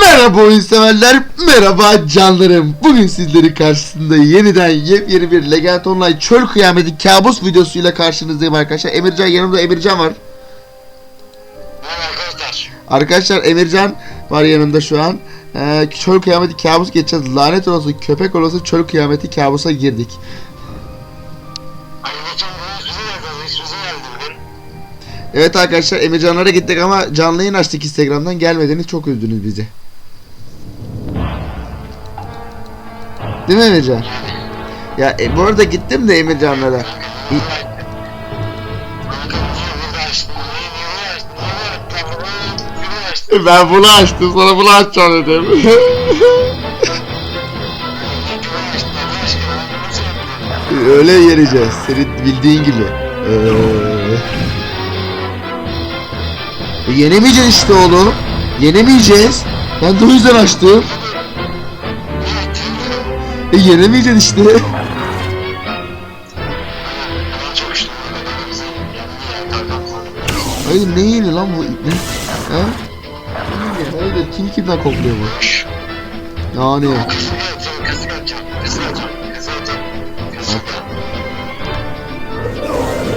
Merhaba oyun severler, merhaba canlarım. Bugün sizlerin karşısında yeniden yepyeni bir Legend Online Çöl Kıyameti kabus videosuyla karşınızdayım arkadaşlar. Emircan yanımda Emircan var. Merhaba arkadaşlar. Arkadaşlar Emircan var yanımda şu an. Ee, çöl Kıyameti kabus geçeceğiz. Lanet olası köpek olası çöl kıyameti kabusa girdik. Ay Evet arkadaşlar Emircanlara gittik ama canlı yayın açtık Instagram'dan gelmediğiniz çok üzdünüz bizi. Değil mi Emircan? Ya e, bu arada gittim de Emircanlara. Açtın? Ben bunu açtım sana bunu açacağım dedim. Öyle yeneceğiz senin bildiğin gibi. Ee... E, yenemeyeceğiz işte oğlum. Yenemeyeceğiz. Ben de o yüzden açtım. E yenemeyeceğiz işte. Hayır ne yeni lan bu ne? He? Hayır kim kimden kokluyor bu? Yani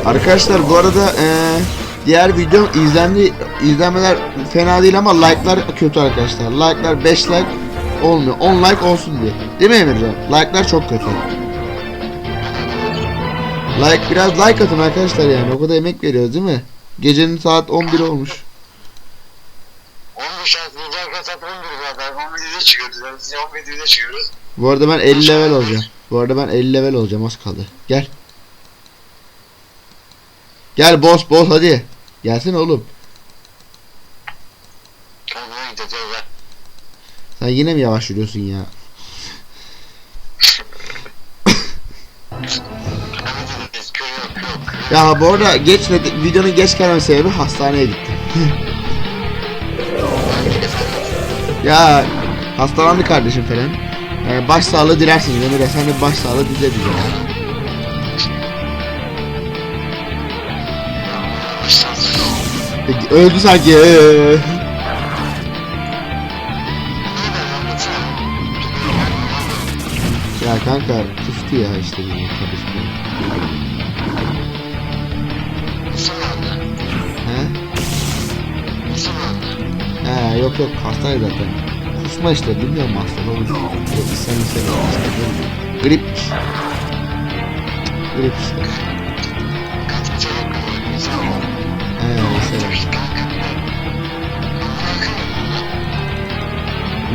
arkadaşlar bu arada eee diğer video izlendi izlenmeler fena değil ama like'lar kötü arkadaşlar. Like'lar 5 like olmuyor. 10 like olsun diye. Değil mi Emircan? Like'lar çok kötü. Like biraz like atın arkadaşlar yani. O kadar emek veriyoruz değil mi? Gecenin saat 11 olmuş. 15 saat video arkadaşlar 11 zaten. 11'de çıkıyoruz. Biz 11'de çıkıyoruz. Bu arada ben 50 level olacağım. Bu arada ben 50 level olacağım az kaldı. Gel. Gel boss boss hadi. Gelsene oğlum. Sen yine mi yavaş yürüyorsun ya? Ya bu arada geç videonun geç gelmem sebebi hastaneye gittim. ya hastalandı kardeşim falan. Ee, baş sağlığı dilersiniz. Sen de baş sağlığı dile dile. Öldü sanki. Ee. Ya kanka kustu ya işte benim kardeşim. He? He yok yok hastaydı zaten. Kusma işte bilmiyorum hasta olur. Yok sen sen hasta. Gripmiş. Grip işte.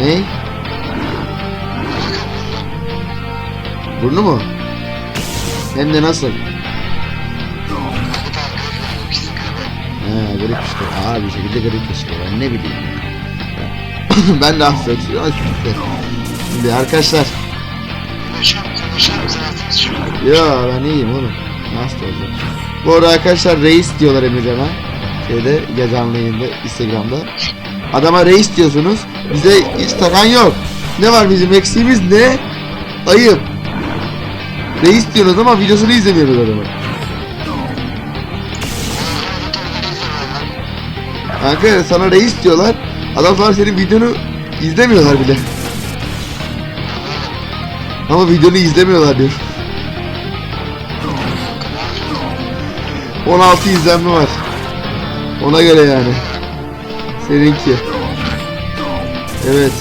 Ne? Burnu mu? Hem de nasıl? He grip işte. Abi bir şekilde grip işte. Ben ne bileyim. ben de işte. Şimdi arkadaşlar. Ya ben iyiyim oğlum. Nasıl olacak? Bu arada arkadaşlar reis diyorlar Emircan'a. Şeyde ya canlı yayında Instagram'da. Adama reis diyorsunuz. Bize hiç takan yok. Ne var bizim eksiğimiz ne? Ayıp. Reis diyoruz ama videosunu izlemiyoruz adamı. Kanka sana reis diyorlar. Adam sonra senin videonu izlemiyorlar bile. Ama videonu izlemiyorlar diyor. 16 izlenme var. Ona göre yani. Seninki. Evet.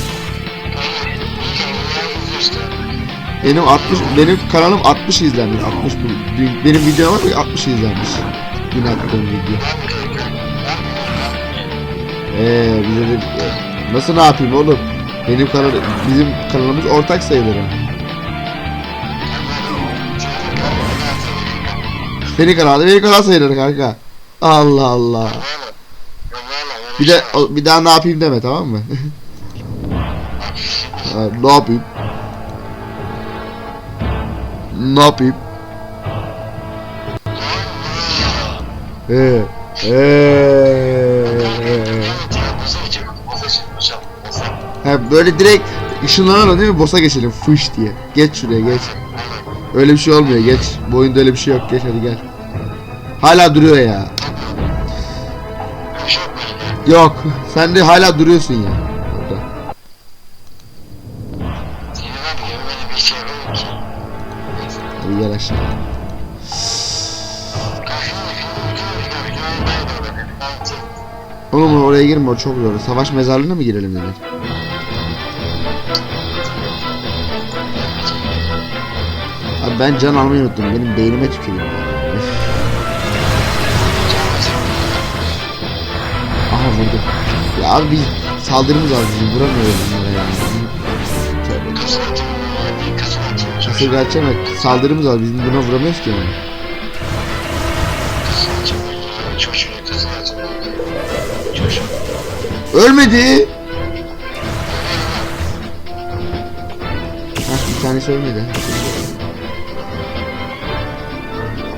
Benim 60 benim kanalım 60 izlenmiş. 60 bu- dün- benim videom var ya 60 izlenmiş. Dün attığım video. Eee bize de nasıl ne yapayım oğlum? Benim kanal bizim kanalımız ortak sayılır. Senin kanalda benim kanal sayılır kanka. Allah Allah. Bir de bir daha ne yapayım deme tamam mı? Ne yapayım? Ne yapayım? Ee, ee, Ha böyle direkt ışınlanalım değil mi? Boss'a geçelim fış diye. Geç şuraya geç. Öyle bir şey olmuyor geç. Bu oyunda öyle bir şey yok. Geç hadi gel. Hala duruyor ya. Yok. Sen de hala duruyorsun ya. Orada. Şey. Hadi gel aşağı. Oğlum oraya girme o çok zor. Savaş mezarlığına mı girelim dedin? Abi ben can almayı unuttum. Benim beynime tüküreyim. Abi biz saldırımız az bizim vuramıyoruz bunlara yani. Tövbe. Kasım atıyor. Kasım atıyor. Kasır kaçacağım ya saldırımız az bizim buna vuramıyoruz ki yani. Ölmedi. Hah bir tanesi ölmedi.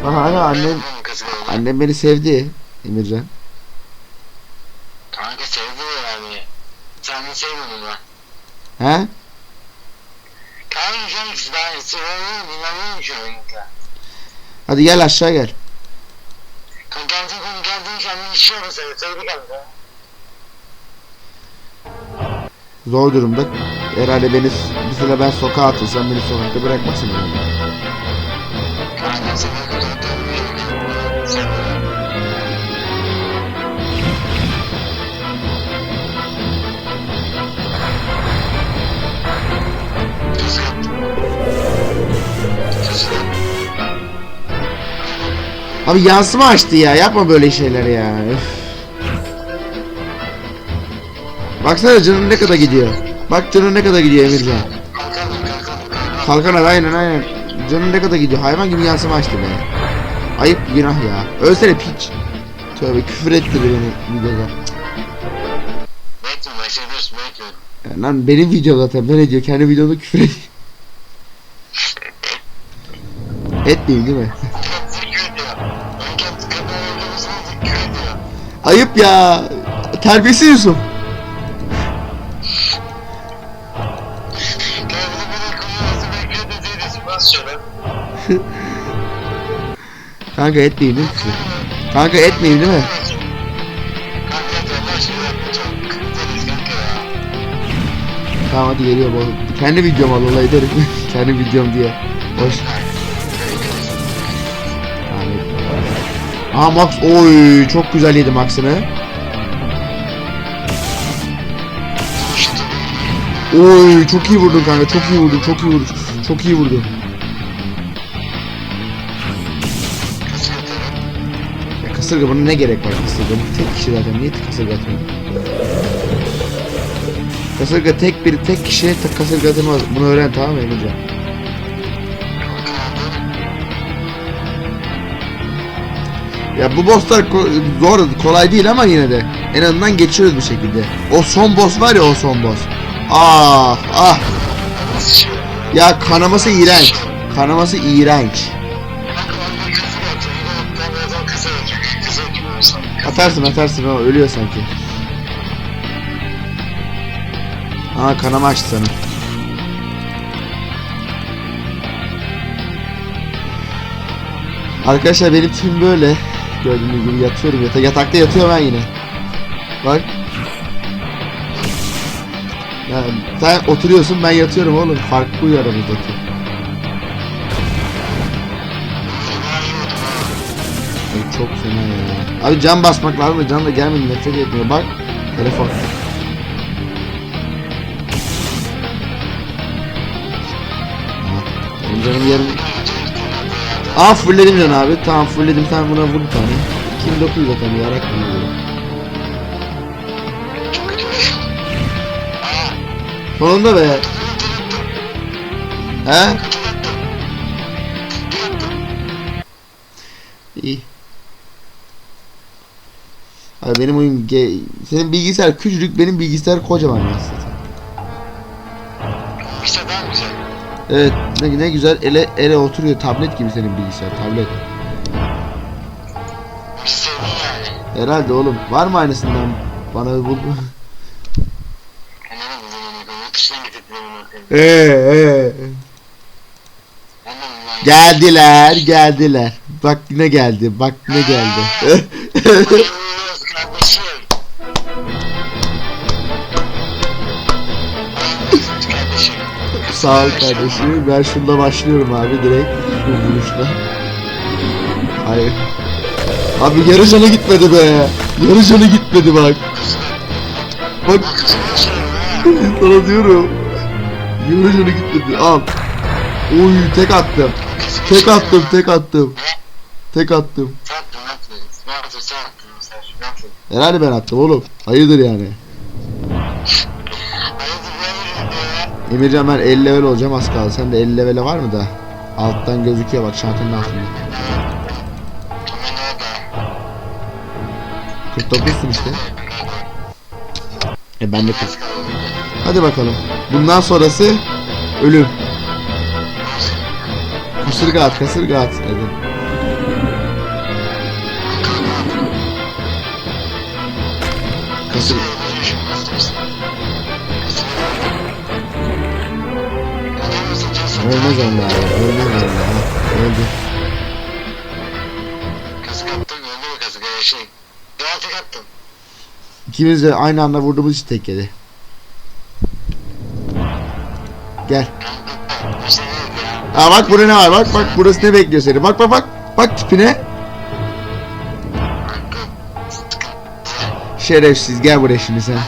Aha annem annem beni sevdi Emircan. Kanka sevdi yani. Sen de sevmedin lan. He? Kanka sen ben seviyorum dinlemiyorum şu an. Hadi gel aşağı gel. Sen konu geldin kendini işe basıyor. Sevdi kanka. Zor durumda. Herhalde beni bir süre ben sokağa atılsam beni sokakta bırakmasın herhalde. Kanka seni Abi yansıma açtı ya. Yapma böyle şeyler ya. Üf. Baksana canın ne kadar gidiyor. Bak canın ne kadar gidiyor Emircan. Kalkan hadi aynen aynen. Canın ne kadar gidiyor. Hayvan gibi yansıma açtı be. Ayıp günah ya. Ölsene piç. Tövbe küfür ettirdi beni videoda. Ya lan benim video zaten böyle diyor. Kendi videoda küfür ediyor. Etmeyeyim değil mi? Ayıp ya. Terbiyesiz Yusuf. Kanka etmeyeyim değil mi? Kanka etmeyeyim değil mi? Tamam hadi geliyor bu. Kendi videom al olay derim. Kendi videom diye. Hoş. Aa Max oy çok güzel yedi Max'ını. Oy çok iyi vurdun kanka çok iyi vurdun çok iyi vurdun çok iyi vurdun. Ya kasırga buna ne gerek var kasırga? Bu tek kişi zaten niye kasırga atmıyor? Kasırga tek bir tek kişiye kasırga atılmaz. Bunu öğren tamam mı Emircan? Ya bu bosslar ko- zor, kolay değil ama yine de en azından geçiyoruz bir şekilde. O son boss var ya o son boss. Ah ah. Ya kanaması iğrenç. Kanaması iğrenç. Atarsın atarsın ama ölüyor sanki. Aa kanama açtı sana. Arkadaşlar benim tim böyle. Gördüğünüz gibi yatıyorum yata yatakta yatıyorum ben yine. Bak. Ya sen oturuyorsun ben yatıyorum oğlum. Fark bu aramızdaki. Ay çok fena ya. Abi can basmak lazım da can da gelmedi nefret etmiyor. Bak telefon. Benim canım yarım. Aa fullledim can abi. Tamam fullledim sen buna vur bir tane. 2900 zaten yarak bunu Sonunda be. He? İyi. Abi benim oyun ge- senin bilgisayar küçücük benim bilgisayar kocaman aslında. İşte daha güzel. Evet ne, ne güzel ele ele oturuyor tablet gibi senin bilgisayar tablet. Bir. Herhalde oğlum var mı aynısından bana bul. Onu. Eee ee. Anladın mı? Geldiler geldiler. Bak ne geldi bak ne geldi. Sağ ol kardeşim. Ben şunda başlıyorum abi direkt. Bu vuruşla. Hayır. Abi yarı canı gitmedi be. Yarı canı gitmedi bak. Bak sana diyorum. Yarı canı gitmedi. Al. Oy tek attım. Tek attım tek attım. Tek attım. Herhalde ben attım oğlum. Hayırdır yani. Emircan ben 50 level olacağım az kaldı. Sen de 50 levele var mı da? Alttan gözüküyor bak şartının altında. Kimin orada? 49'sun işte. E ben de 40. Hadi bakalım. Bundan sonrası ölüm. Kasırga at, kasırga at. Hadi. Kasır... Ölmez onlar ya, ölmez onlar. Öldü. Kazık attın öldü mü kazık öyle şey. Devam tek attın. İkimiz de aynı anda vurduğumuz için tek yedi. Gel. Ya? Aa bak burada ne var bak bak burası ne bekliyor seni. Bak bak bak. Bak tipine. Şerefsiz gel buraya şimdi sen.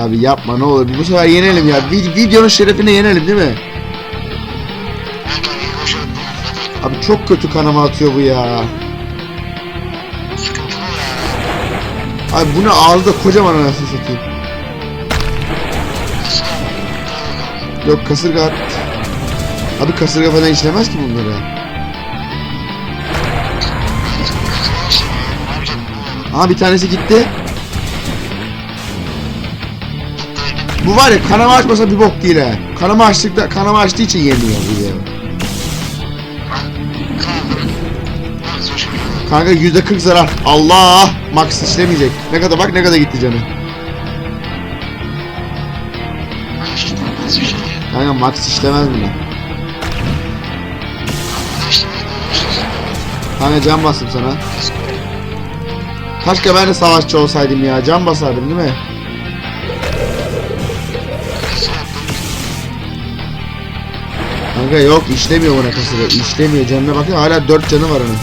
abi yapma ne olur bu sefer yenelim ya. Vid- videonun şerefine yenelim değil mi? Abi çok kötü kanama atıyor bu ya. Abi bunu ağzı da kocaman anasını satayım. Yok kasırga at. Abi kasırga falan işlemez ki bunları. Aha bir tanesi gitti. Bu var ya kanama açmasa bir bok değil ha. Kanama açtıkta kanama açtığı için yeniyor bu ya. Kanka yüzde 40 zarar. Allah! Max işlemeyecek. Ne kadar bak ne kadar gitti canı. Kanka Max işlemez mi lan? Kanka can bastım sana. Keşke ben de savaşçı olsaydım ya. Can basardım değil mi? Kanka yok işlemiyor buna kasırga. İşlemiyor canına bakın hala 4 canı var onun.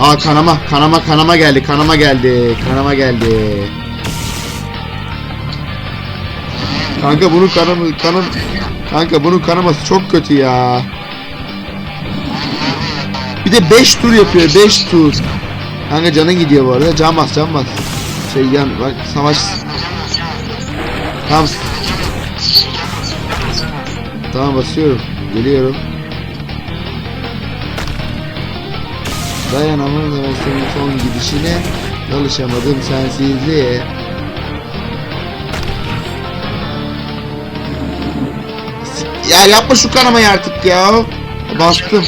Aa kanama kanama kanama geldi kanama geldi kanama geldi. Kanka bunun kanamı kanım Kanka bunun kanaması çok kötü ya. Bir de 5 tur yapıyor 5 tur. Kanka canın gidiyor bu arada can bas can bas. Şey yan bak savaş. Tamam. Tamam basıyorum. Geliyorum. Dayanamam da ben son gidişine Alışamadım sensizliğe. Ya yapma şu kanamayı artık ya. Bastım.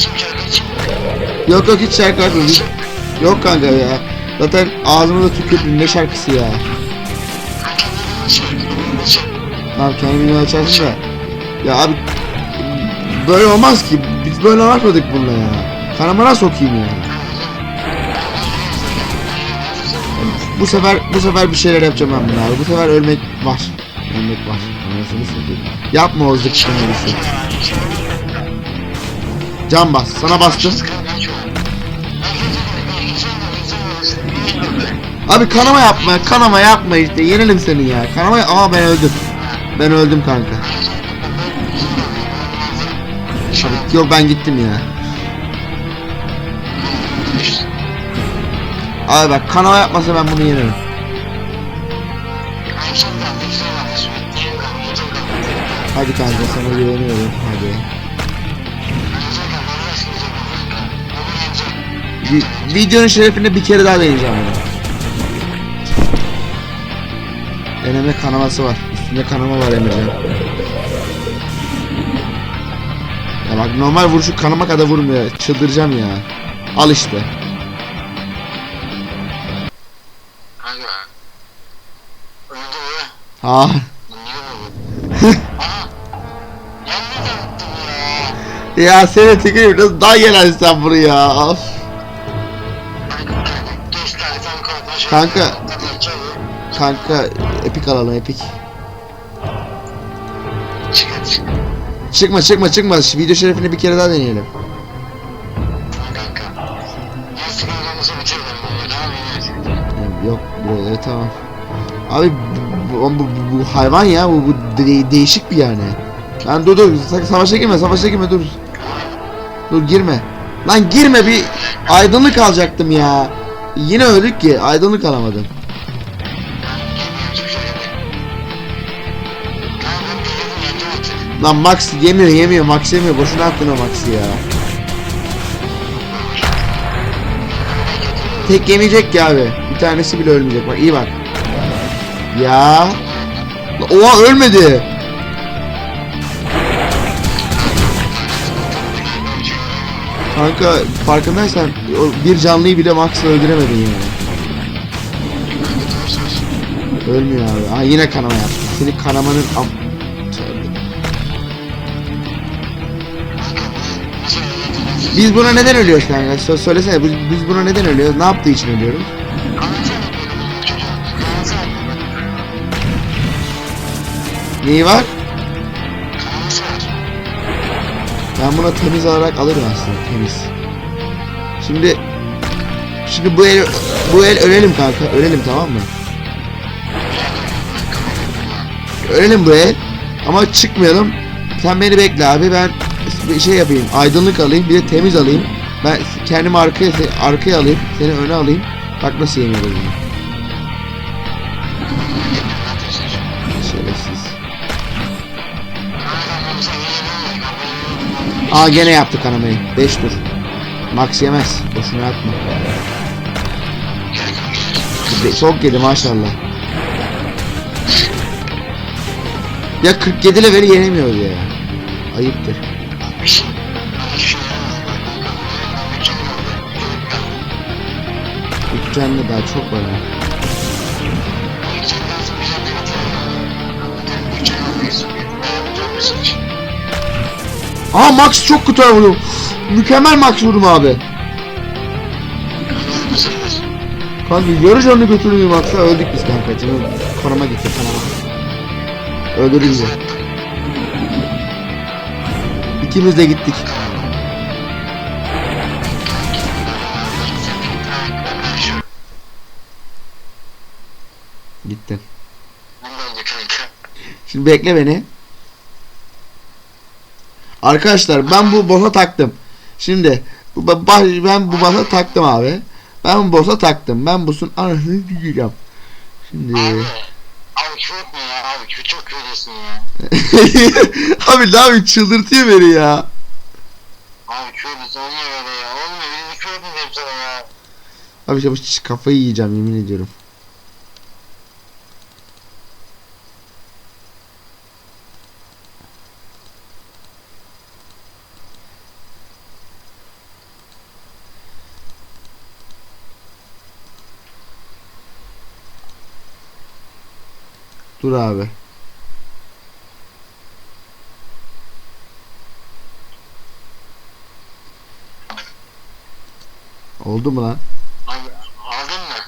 Yok yok hiç şarkı açmadım Yok kanka ya. Zaten ağzıma da tükürdün ne şarkısı ya? Tamam kendini açarsın da. Ya abi Böyle olmaz ki Biz böyle anlatmadık bununla ya Kanamana sokayım ya Bu sefer bu sefer bir şeyler yapacağım ben bunlar. Bu sefer ölmek var. Ölmek var. Anasını satayım. Yapma o zıkkını bir şey. Can bas. Sana bastım. Abi kanama yapma. Kanama yapma işte. Yenelim seni ya. Kanama Aa ben öldüm. Ben öldüm kanka. Abi, yok ben gittim ya. Abi bak kanama yapmasa ben bunu yenerim. Hadi kanka sana güveniyorum. Hadi. Vi- videonun şerefine bir kere daha deneyeceğim bunu. Deneme kanaması var. Üstünde kanama var Emircan. Ya bak normal vuruşu kanama kadar vurmuyor. Çıldıracağım ya. Al işte. Ha. Ya. Seni tekrar biraz daha gelen sen buraya. Of. Kanka, kanka epik alalım epik. Çıkma çıkma çıkma. Video şerefini bir kere daha deneyelim. Yok böyle tamam. Abi bu, bu, bu, bu hayvan ya bu, bu de- değişik bir yani. Lan dur dur sa- savaşa girme savaşa girme dur. Dur girme. Lan girme bir aydınlık alacaktım ya. Yine öldük ki aydınlık alamadım. Lan Max yemiyor yemiyor Max yemiyor boşuna attın o Max'ı ya. Tek yemeyecek ki abi. Bir tanesi bile ölmeyecek bak iyi bak. Ya. Oha ölmedi. Kanka farkındaysan bir canlıyı bile Max'la öldüremedin yani. Ölmüyor abi. Aa yine kanama yaptı. Senin kanamanın Biz buna neden ölüyoruz kanka? Sö- söylesene biz, biz buna neden ölüyoruz? Ne yaptığı için ölüyoruz? Neyi var? Ben buna temiz olarak alırım aslında temiz. Şimdi Şimdi bu el bu el ölelim kanka ölelim tamam mı? Ölelim bu el ama çıkmayalım. Sen beni bekle abi ben şey yapayım aydınlık alayım bir de temiz alayım. Ben kendimi arkaya arkaya alayım seni öne alayım. Bak nasıl yeniyoruz bunu. Şerefsiz. Aa gene yaptı kanamayı. 5 tur. Max yemez. Boşuna atma. Çok yedi maşallah. Ya 47 leveli yenemiyoruz ya. Ayıptır. Canlı daha çok var. Aa Max çok kötü vurdum. Mükemmel Max vurdum abi. Kanka yarı canlı götürdüm Max'a öldük biz kanka. Canım kanama gitti kanama. Öldürdü bizi. İkimiz de gittik. Bekle beni. Arkadaşlar ben bu boss'a taktım. Şimdi ben bu boss'a taktım abi. Ben bu boss'a taktım. Ben boss'un anasını diyeceğim. Şimdi Abi. Abi küfür etme ya abi çok ediyorsun ya. abi yapayım çıldırtıyor beni ya. Abi ediyorsun olmuyor böyle ya. Olmuyor bir küfür etmeyeceğim sana ya. Abi bu kafayı yiyeceğim yemin ediyorum. Dur abi. Oldu mu lan? Abi aldın mı?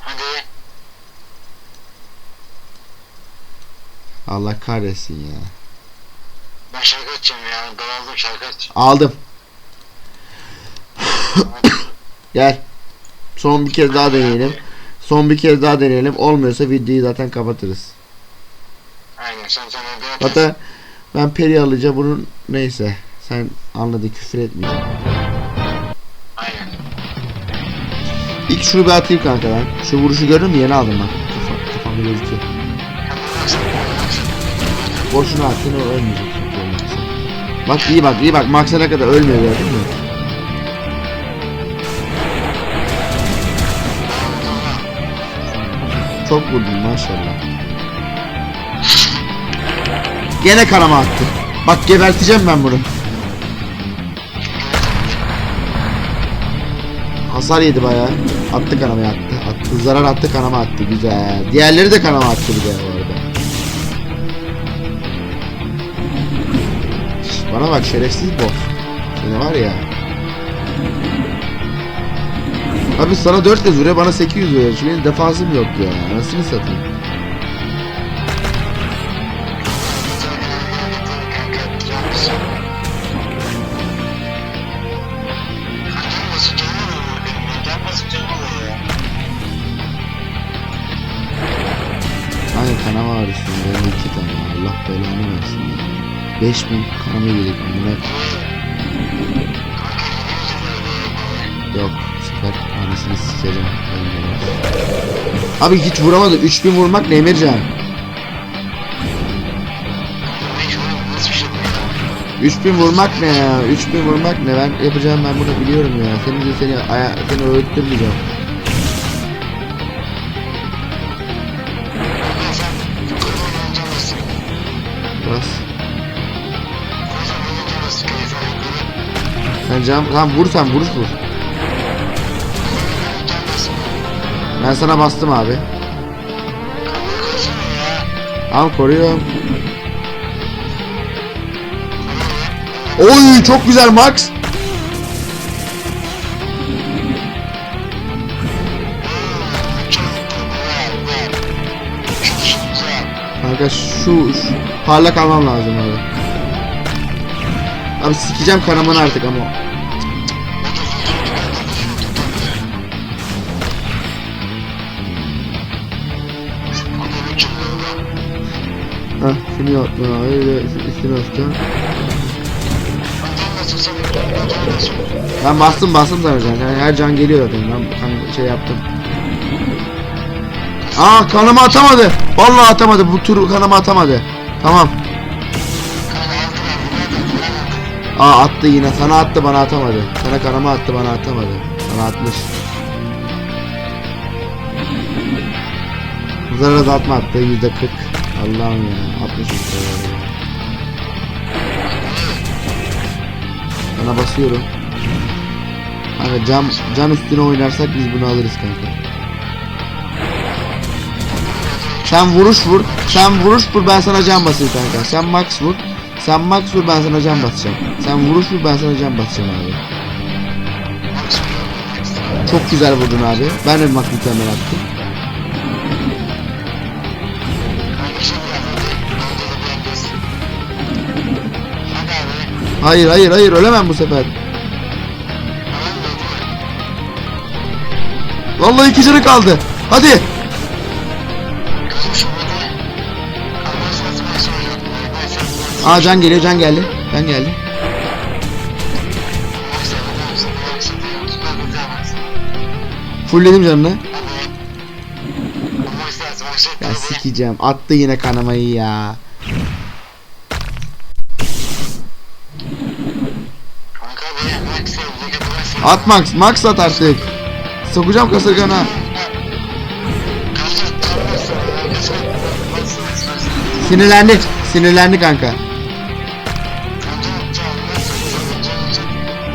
Hadi. Allah kahretsin ya. Ben şarkı açacağım ya. Daraldım şarkı aç. Aldım. Gel. Son bir kez daha deneyelim. Son bir kez daha deneyelim. Olmuyorsa videoyu zaten kapatırız. Aynen sen yap. Hatta ben peri alacağım bunun neyse. Sen anladın küfür etmeyeceğim. Aynen. İlk şunu bir atayım kanka ben. Şu vuruşu gördün mü? Yeni aldım bak. Kafa, kafamda gözüküyor. Boşuna attın o ölmeyecek. Bak iyi bak iyi bak. Max'a ne kadar ölmüyor gördün mü? Çok vurdun maşallah. Gene kanama attı. Bak geberteceğim ben bunu. Hasar yedi bayağı. Attı kanama attı. attı. Zarar attı kanama attı. Güzel. Diğerleri de kanama attı bir de bu arada. Bana bak şerefsiz boss. Seni var ya. Abi sana 400 vuruyor bana 800 vuruyor. Şu benim defansım yok ya. Nasıl satayım? Aynen kanama var üstünde. Benim iki tane. Allah belanı versin. ya. 5000 kanama yedik. Bunlar yok. Süper. Anasını sikerim. Abi hiç vuramadı. 3000 vurmak ne Emircan? 3000 vurmak ne ya? 3000 vurmak ne? Ben yapacağım ben bunu biliyorum ya. Seni de seni aya seni öğüttürmeyeceğim. Bas. Sen cam tamam vur sen vuruş vur. Ben sana bastım abi. Tamam koruyorum. Oy çok güzel Max. Kanka şu, şu parlak almam lazım abi. Abi sikeceğim kanamanı artık ama. Hah şunu yaptım abi öyle üstüne atacağım. Ben bastım bastım zaten yani her can geliyor zaten ben kan- şey yaptım. Aa kanımı atamadı. Vallahi atamadı. Bu tur kanımı atamadı. Tamam. Aa attı yine. Sana attı bana atamadı. Sana kanımı attı bana atamadı. Sana atmış. Zarar atma attı yüzde kırk. Allah'ım ya. Atmış yüzde ya. Sana basıyorum. Kanka cam, cam üstüne oynarsak biz bunu alırız kanka. Sen vuruş vur. Sen vuruş vur ben sana can basayım kanka. Sen max vur. Sen max vur ben sana can basacağım. Sen vuruş vur ben sana can basacağım abi. Çok güzel vurdun abi. Ben de bak mükemmel attım. Hayır hayır hayır ölemem bu sefer. Vallahi iki canı kaldı. Hadi. Aa can geliyor can geldi. Can geldi. Fullledim canını. Ya sikeceğim. Attı yine kanamayı ya. At Max. Max at artık. Sokacağım kasırgana. Sinirlendi. Sinirlendi kanka.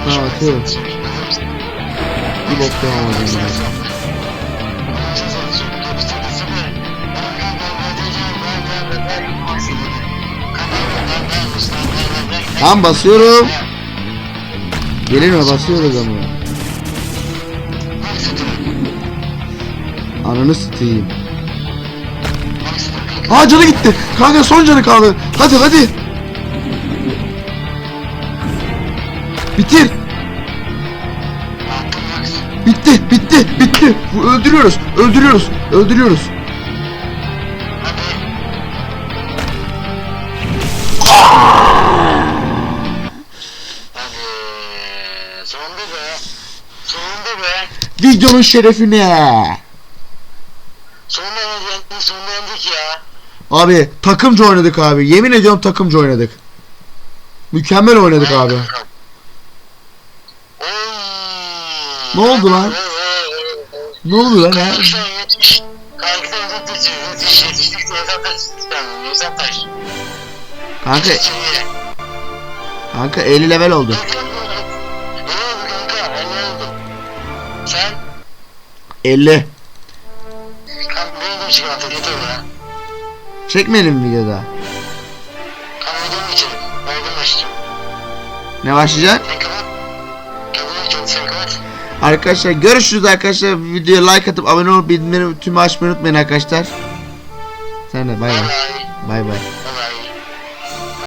Tamam atıyorum. Bir bok yapamadım ya. Tamam basıyorum. Gelir mi basıyoruz ama. Ananı satayım. Aa canı gitti. Kanka son canı kaldı. Hadi hadi. Bitir. Bitti, bitti, bitti. Öldürüyoruz, öldürüyoruz, öldürüyoruz. Videonun şerefine. Sonunda yendik, sonunda yendik ya. Abi takımca oynadık abi. Yemin ediyorum takımca oynadık. Mükemmel oynadık abi. Oy. Ne oldu lan? Ne oldu lan ha? Kanka, kanka 50 level oldu? Sen? 50. Kanka ne oldu çıkan hatırlatır ya. Çekmeyelim videoda? Ne başlayacak? Arkadaşlar görüşürüz arkadaşlar. Videoya like atıp abone olup bildirimleri tüm açmayı unutmayın arkadaşlar. Sen de. Bay bay. Bay bay.